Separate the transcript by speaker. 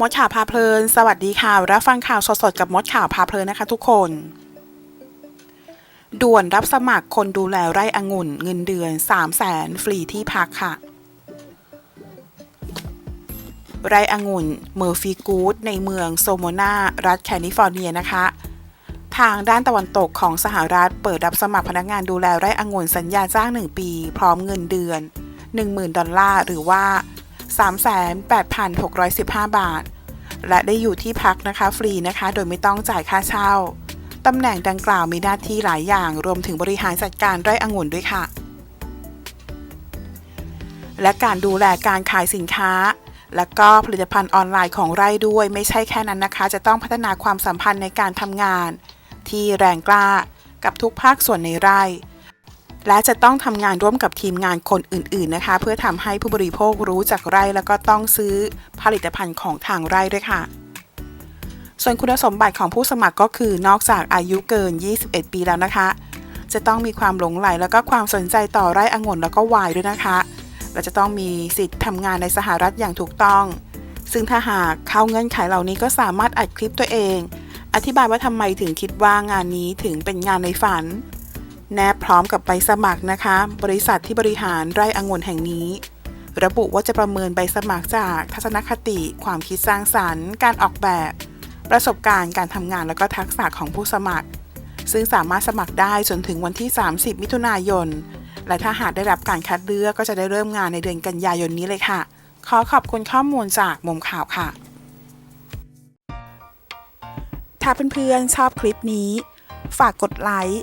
Speaker 1: มดข่าวพาเพลิน สวัสดีค่ะ รับฟังข่าวสดๆกับมดข่าวพาเพลินนะคะทุกคน ด่วนรับสมัครคนดูแลไร่องุ่น เงินเดือน 3 0 0แสนฟรีที่พักค่ะ ไร่องุ่นเมอร์ฟีกูดในเมืองโซโมนารัฐแคลิฟอร์เนียนะคะ ทางด้านตะวันตกของสหรัฐเปิดรับสมัครพนักงานดูแลไร่องุ่นสัญญาจ้าง 1 ปี พร้อมเงินเดือน 10,000 ดอลลาร์หรือว่า 38,615 บาท และได้อยู่ที่พักนะคะฟรีนะคะ โดยไม่ต้องจ่ายค่าเช่าตำแหน่งดังกล่าวมีหน้าที่หลายอย่าง รวมถึงบริหารจัดการไร่องุ่นด้วยค่ะ และการดูแลการขายสินค้า และก็ผลิตภัณฑ์ออนไลน์ของไร่ด้วย ไม่ใช่แค่นั้นนะคะ จะต้องพัฒนาความสัมพันธ์ในการทำงาน ที่แรงกล้ากับทุกภาคส่วนในไร่ และจะต้องทำงานร่วมกับทีมงานคนอื่น ๆนะคะ เพื่อทำให้ผู้บริโภครู้จักไร่แล้วก็ต้องซื้อผลิตภัณฑ์ของทางไร่ด้วยค่ะ ส่วนคุณสมบัติของผู้สมัครก็คือนอกจากอายุเกิน 21 ปีแล้วนะคะ จะต้องมีความหลงไหลแล้วก็ความสนใจต่อไร่องุ่นแล้วก็วน์ด้วยนะคะและจะต้องมีสิทธิ์ทำงานในสหรัฐอย่างถูกต้อง ซึ่งถ้าหากเข้าเงื่อนไขเหล่านี้ก็สามารถอัดคลิปตัวเอง อธิบายว่าทำไมถึงคิดว่างานนี้ถึงเป็นงานในฝัน แนบพร้อมกับใบสมัครนะคะ บริษัทที่บริหารไร่องุ่นแห่งนี้ ระบุว่าจะประเมินใบสมัครจากทัศนคติ ความคิดสร้างสรรค์ การออกแบบ ประสบการณ์การทำงานแล้วก็ทักษะของผู้สมัคร ซึ่งสามารถสมัครได้จนถึงวันที่ 30 มิถุนายน และถ้าหากได้รับการคัดเลือกก็จะได้เริ่มงานในเดือนกันยายนนี้เลยค่ะ ขอขอบคุณข้อมูลจากมุมข่าวค่ะ ถ้าเพื่อนๆชอบคลิปนี้ ฝากกดไลค์